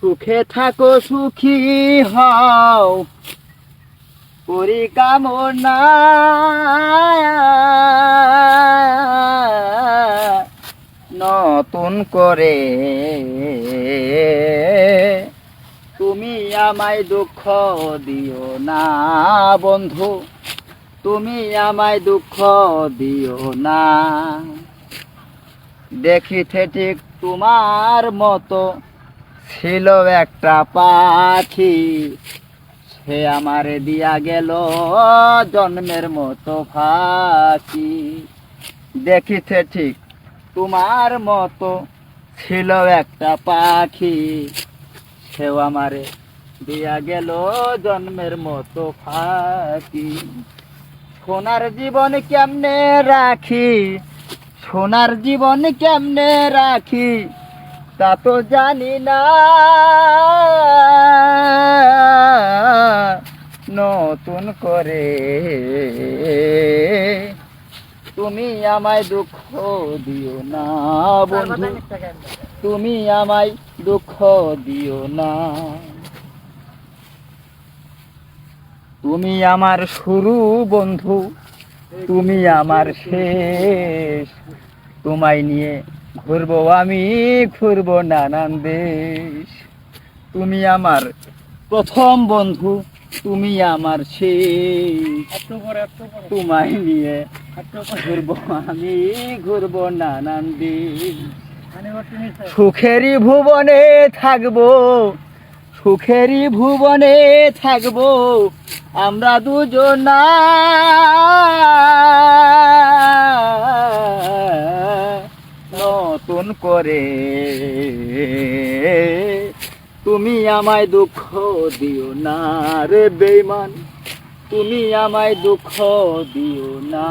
সুখে থাকো, সুখী হও। করি কামনা নতুন করে তুমি আমায় দুঃখ দিও না, বন্ধু। তুমি আমায় দুঃখ দিও না। দেখিতে ঠিক তোমার মতো ছিল একটা পাখি। সে আমারে দিয়া গেল জন্মের মতো ফাঁকি। দেখিতে ঠিক তোমার মতো ছিল একটা পাখি। সেও আমারে দিয়া গেল জন্মের মতো ফাঁকি। সোনার জীবন কেমনে রাখি? সোনার জীবন কেমনে রাখি? তা তো জানি না। নতুন করে তুমি আমায় দুঃখ দিও না, বন্ধু। তুমি আমায় দুঃখ দিও না। তুমি আমার শুরু, বন্ধু। তুমি আমার শেষ। তোমায় নিয়ে ঘুরবো আমি, ঘুরবো নানান দেশ। তুমি আমার প্রথম বন্ধু, তুমি আমার শেষ। তোমায় নিয়ে ঘুরবো আমি, ঘুরবো নানান দেশ। সুখেরই ভুবনে থাকব, সুখেরই ভুবনে থাকব, আমরা দুজনা। নতুন করে। তুমি আমায় দুঃখ দিও না রে বেমান তুমি আমায় দুঃখ দিও না।